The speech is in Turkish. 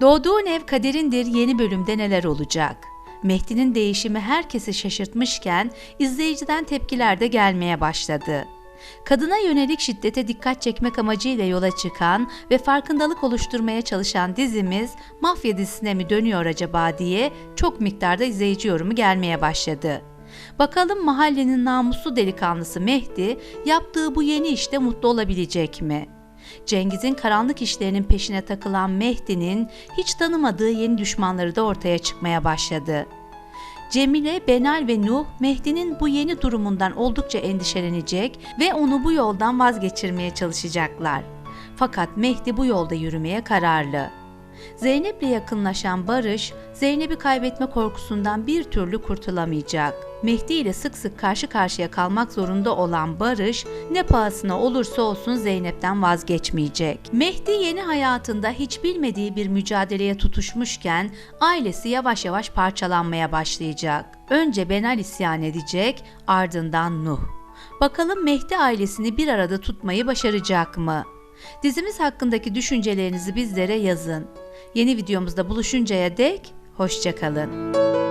Doğduğun ev kaderindir yeni bölümde neler olacak? Mehdi'nin değişimi herkesi şaşırtmışken izleyiciden tepkiler de gelmeye başladı. Kadına yönelik şiddete dikkat çekmek amacıyla yola çıkan ve farkındalık oluşturmaya çalışan dizimiz mafya dizisine mi dönüyor acaba diye çok miktarda izleyici yorumu gelmeye başladı. Bakalım mahallenin namuslu delikanlısı Mehdi yaptığı bu yeni işte mutlu olabilecek mi? Cengiz'in karanlık işlerinin peşine takılan Mehdi'nin hiç tanımadığı yeni düşmanları da ortaya çıkmaya başladı. Cemile, Benal ve Nuh, Mehdi'nin bu yeni durumundan oldukça endişelenecek ve onu bu yoldan vazgeçirmeye çalışacaklar. Fakat Mehdi bu yolda yürümeye kararlı. Zeynep'le yakınlaşan Barış, Zeynep'i kaybetme korkusundan bir türlü kurtulamayacak. Mehdi ile sık sık karşı karşıya kalmak zorunda olan Barış, ne pahasına olursa olsun Zeynep'ten vazgeçmeyecek. Mehdi yeni hayatında hiç bilmediği bir mücadeleye tutuşmuşken ailesi yavaş yavaş parçalanmaya başlayacak. Önce Benal isyan edecek, ardından Nuh. Bakalım Mehdi ailesini bir arada tutmayı başaracak mı? Dizimiz hakkındaki düşüncelerinizi bizlere yazın. Yeni videomuzda buluşuncaya dek hoşçakalın.